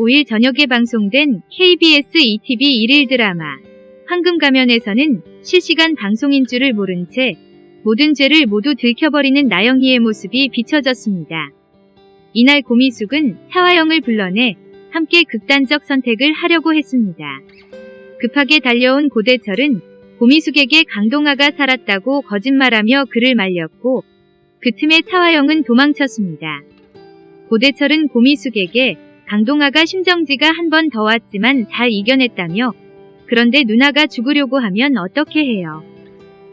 5일 저녁에 방송된 KBS ETV 일일 드라마 황금 가면에서는 실시간 방송인 줄을 모른 채 모든 죄를 모두 들켜버리는 나영희의 모습이 비춰졌습니다. 이날 고미숙은 차화영을 불러내 함께 극단적 선택을 하려고 했습니다. 급하게 달려온 고대철은 고미숙에게 강동아가 살았다고 거짓말하며 그를 말렸고 그 틈에 차화영은 도망쳤습니다. 고대철은 고미숙에게 강동아가 심정지가 한 번 더 왔지만 잘 이겨냈다며 그런데 누나가 죽으려고 하면 어떻게 해요?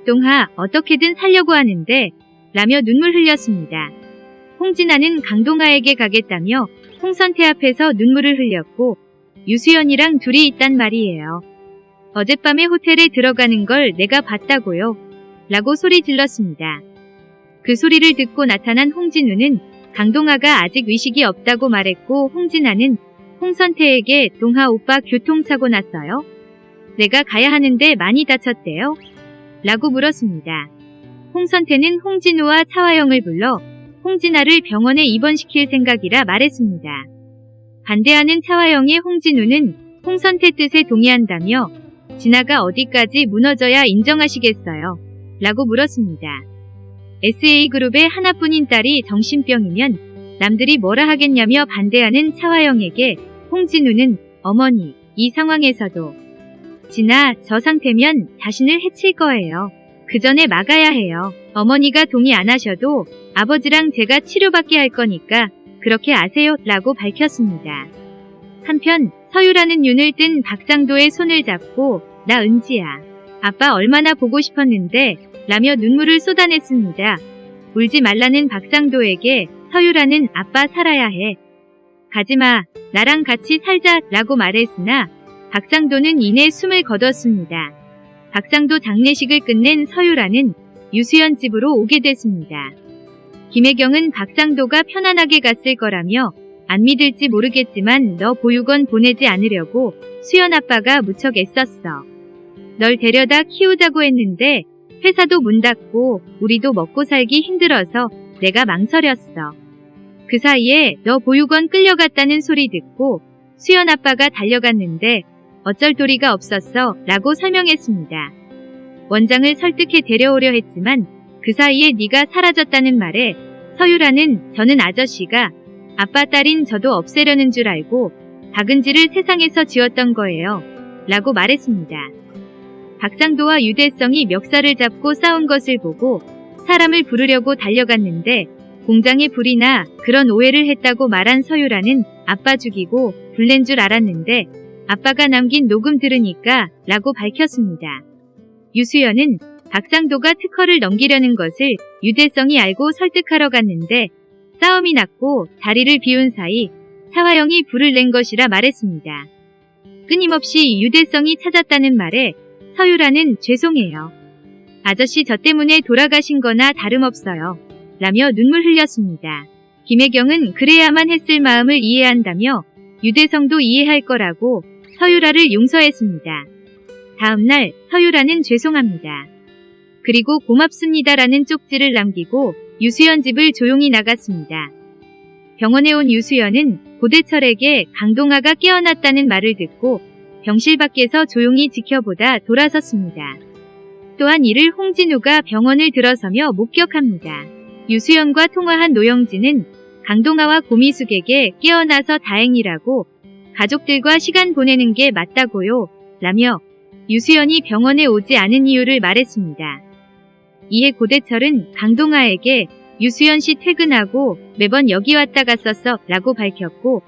동하 어떻게든 살려고 하는데 라며 눈물 흘렸습니다. 홍진아는 강동아에게 가겠다며 홍선태 앞에서 눈물을 흘렸고 유수연이랑 둘이 있단 말이에요. 어젯밤에 호텔에 들어가는 걸 내가 봤다고요. 라고 소리 질렀습니다. 그 소리를 듣고 나타난 홍진우는 강동아가 아직 의식이 없다고 말했고 홍진아는 홍선태에게 동하 오빠 교통사고 났어요? 내가 가야 하는데 많이 다쳤대요? 라고 물었습니다. 홍선태는 홍진우와 차화영을 불러 홍진아를 병원에 입원시킬 생각이라 말했습니다. 반대하는 차화영의 홍진우는 홍선태 뜻에 동의한다며 진아가 어디까지 무너져야 인정하시겠어요? 라고 물었습니다. SA그룹의 하나뿐인 딸이 정신병이면 남들이 뭐라 하겠냐며 반대하는 차화영에게 홍진우는 어머니, 이 상황에서도 진아, 저 상태면 자신을 해칠 거예요. 그 전에 막아야 해요. 어머니가 동의 안 하셔도 아버지랑 제가 치료받게 할 거니까 그렇게 아세요. 라고 밝혔습니다. 한편 서유라는 윤을 뜬 박상도의 손을 잡고 나 은지야. 아빠 얼마나 보고 싶었는데 라며 눈물을 쏟아냈습니다. 울지 말라는 박상도에게 서유라는 아빠 살아야 해. 가지마. 나랑 같이 살자 라고 말했으나 박상도는 이내 숨을 거뒀습니다. 박상도 장례식을 끝낸 서유라는 유수연 집으로 오게 됐습니다. 김혜경은 박상도가 편안하게 갔을 거라며 안 믿을지 모르겠지만 너 보육원 보내지 않으려고 수연 아빠가 무척 애썼어. 널 데려다 키우자고 했는데 회사도 문 닫고 우리도 먹고 살기 힘들어서 내가 망설였어. 그 사이에 너 보육원 끌려갔다는 소리 듣고 수연 아빠가 달려갔는데 어쩔 도리가 없었어 라고 설명했습니다. 원장을 설득해 데려오려 했지만 그 사이에 네가 사라졌다는 말에 서유라는 저는 아저씨가 아빠 딸인 저도 없애려는 줄 알고 박은지를 세상에서 지웠던 거예요. 라고 말했습니다. 박상도와 유대성이 멱살을 잡고 싸운 것을 보고 사람을 부르려고 달려갔는데 공장에 불이 나 그런 오해를 했다고 말한 서유라는 아빠 죽이고 불낸 줄 알았는데 아빠가 남긴 녹음 들으니까 라고 밝혔습니다. 유수연은 박상도가 특허를 넘기려는 것을 유대성이 알고 설득하러 갔는데 싸움이 났고 자리를 비운 사이 차화영이 불을 낸 것이라 말했습니다. 끊임없이 유대성이 찾았다는 말에 서유라는 죄송해요. 아저씨 저 때문에 돌아가신 거나 다름없어요. 라며 눈물 흘렸습니다. 김혜경은 그래야만 했을 마음을 이해한다며 유대성도 이해할 거라고 서유라를 용서했습니다. 다음날 서유라는 죄송합니다. 그리고 고맙습니다라는 쪽지를 남기고 유수연 집을 조용히 나갔습니다. 병원에 온 유수연은 고대철에게 강동아가 깨어났다는 말을 듣고 병실 밖에서 조용히 지켜보다 돌아섰습니다. 또한 이를 홍진우가 병원을 들어서며 목격합니다. 유수연과 통화한 노영진은 강동아와 고미숙에게 깨어나서 다행이라고 가족들과 시간 보내는 게 맞다고요. 라며 유수연이 병원에 오지 않은 이유를 말했습니다. 이에 고대철은 강동아에게 유수연 씨 퇴근하고 매번 여기 왔다 갔었어 라고 밝혔고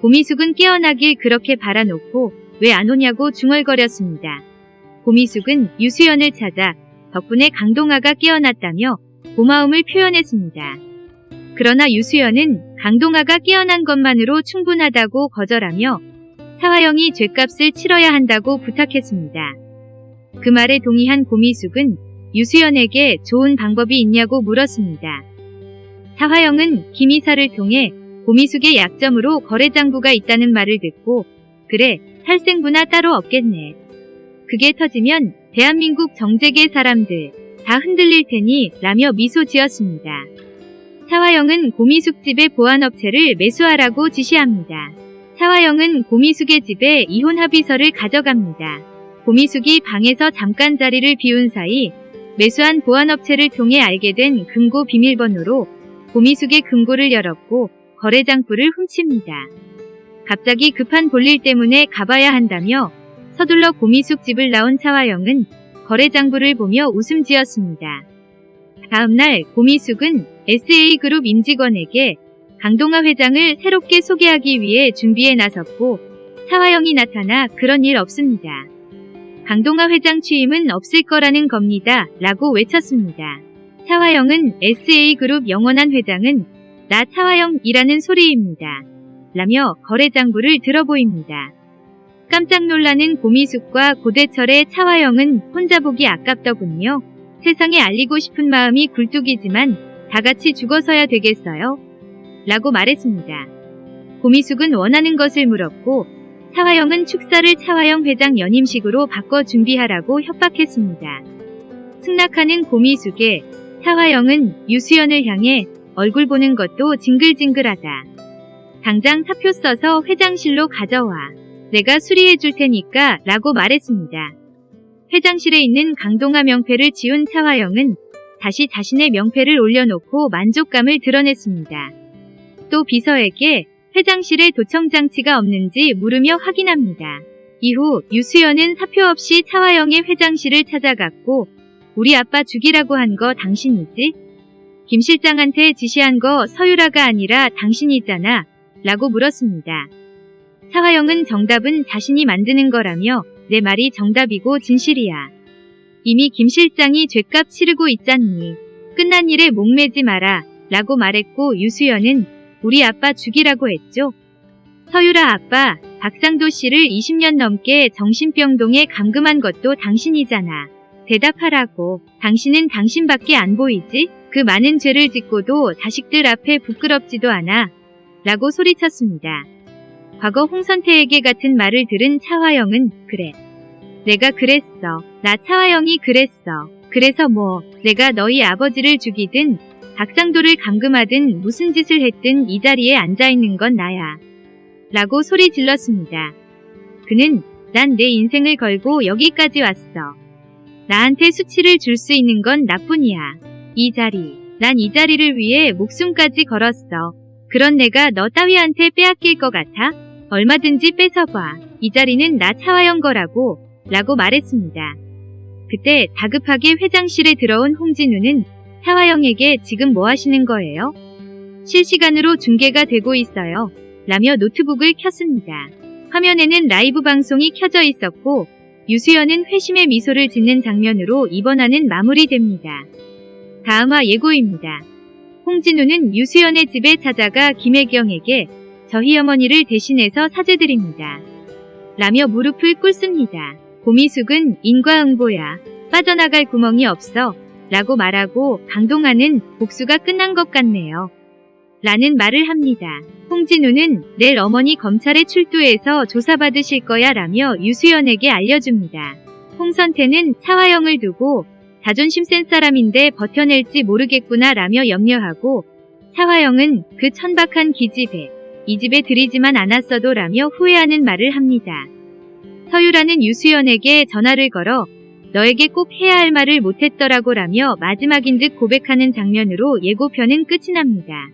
고미숙은 깨어나길 그렇게 바라놓고 왜 안 오냐고 중얼거렸습니다. 고미숙은 유수연을 찾아 덕분에 강동아가 깨어났다며 고마움을 표현했습니다. 그러나 유수연은 강동아가 깨어난 것만으로 충분하다고 거절하며 차화영이 죄값을 치러야 한다고 부탁했습니다. 그 말에 동의한 고미숙은 유수연에게 좋은 방법이 있냐고 물었습니다. 차화영은 김이사를 통해 고미숙의 약점으로 거래장부가 있다는 말을 듣고 그래 탈생부나 따로 없겠네. 그게 터지면 대한민국 정재계 사람들 다 흔들릴 테니 라며 미소 지었습니다. 차화영은 고미숙 집의 보안업체를 매수하라고 지시합니다. 차화영은 고미숙의 집에 이혼 합의서를 가져갑니다. 고미숙이 방에서 잠깐 자리를 비운 사이 매수한 보안업체를 통해 알게 된 금고 비밀번호로 고미숙의 금고를 열었고 거래장부를 훔칩니다. 갑자기 급한 볼일 때문에 가봐야 한다며 서둘러 고미숙 집을 나온 차화영은 거래장부를 보며 웃음 지었습니다. 다음날 고미숙은 SA그룹 임직원에게 강동아 회장을 새롭게 소개하기 위해 준비에 나섰고 차화영이 나타나 그런 일 없습니다. 강동아 회장 취임은 없을 거라는 겁니다. 라고 외쳤습니다. 차화영은 SA그룹 영원한 회장은 나 차화영이라는 소리입니다. 라며 거래장부를 들어보입니다. 깜짝 놀라는 고미숙과 고대철의 차화영은 혼자 보기 아깝더군요. 세상에 알리고 싶은 마음이 굴뚝이지만 다 같이 죽어서야 되겠어요? 라고 말했습니다. 고미숙은 원하는 것을 물었고 차화영은 축사를 차화영 회장 연임식으로 바꿔 준비하라고 협박했습니다. 승낙하는 고미숙에 차화영은 유수연을 향해 얼굴 보는 것도 징글징글하다. 당장 사표 써서 회장실로 가져와. 내가 수리해 줄 테니까 라고 말했습니다. 회장실에 있는 강동아 명패를 지운 차화영은 다시 자신의 명패를 올려놓고 만족감을 드러냈습니다. 또 비서에게 회장실에 도청 장치가 없는지 물으며 확인합니다. 이후 유수연은 사표 없이 차화영의 회장실을 찾아갔고 우리 아빠 죽이라고 한 거 당신이지? 김 실장한테 지시한 거 서유라가 아니라 당신이잖아 라고 물었습니다. 차화영은 정답은 자신이 만드는 거라며 내 말이 정답이고 진실이야. 이미 김 실장이 죄값 치르고 있잖니. 끝난 일에 목매지 마라 라고 말했고 유수연은 우리 아빠 죽이라고 했죠. 서유라 아빠, 박상도 씨를 20년 넘게 정신병동에 감금한 것도 당신이잖아. 대답하라고. 당신은 당신밖에 안 보이지? 그 많은 죄를 짓고도 자식들 앞에 부끄럽지도 않아. 라고 소리쳤습니다. 과거 홍선태에게 같은 말을 들은 차화영은 그래. 내가 그랬어. 나 차화영이 그랬어. 그래서 뭐 내가 너희 아버지를 죽이든 박상도를 감금하든 무슨 짓을 했든 이 자리에 앉아있는 건 나야. 라고 소리 질렀습니다. 그는 난 내 인생을 걸고 여기까지 왔어. 나한테 수치를 줄 수 있는 건 나뿐이야. 이 자리. 난 이 자리를 위해 목숨까지 걸었어. 그런 내가 너 따위한테 빼앗길 것 같아? 얼마든지 뺏어봐. 이 자리는 나 차화영 거라고. 라고 말했습니다. 그때 다급하게 회장실에 들어온 홍진우는 차화영에게 지금 뭐 하시는 거예요? 실시간으로 중계가 되고 있어요. 라며 노트북을 켰습니다. 화면에는 라이브 방송이 켜져 있었고 유수연은 회심의 미소를 짓는 장면으로 이번화는 마무리됩니다. 다음화 예고입니다. 홍진우는 유수연의 집에 찾아가 김혜경에게 저희 어머니를 대신해서 사죄드립니다. 라며 무릎을 꿇습니다. 고미숙은 인과응보야. 빠져나갈 구멍이 없어. 라고 말하고 강동아는 복수가 끝난 것 같네요. 라는 말을 합니다. 홍진우는 내일 어머니 검찰에 출두해서 조사받으실 거야 라며 유수연에게 알려줍니다. 홍선태는 차화영을 두고 자존심 센 사람인데 버텨낼지 모르겠구나 라며 염려하고 차화영은 그 천박한 기집애 이 집에 들이지만 않았어도 라며 후회하는 말을 합니다. 서유라는 유수연에게 전화를 걸어 너에게 꼭 해야 할 말을 못했더라고 라며 마지막인 듯 고백하는 장면으로 예고편은 끝이 납니다.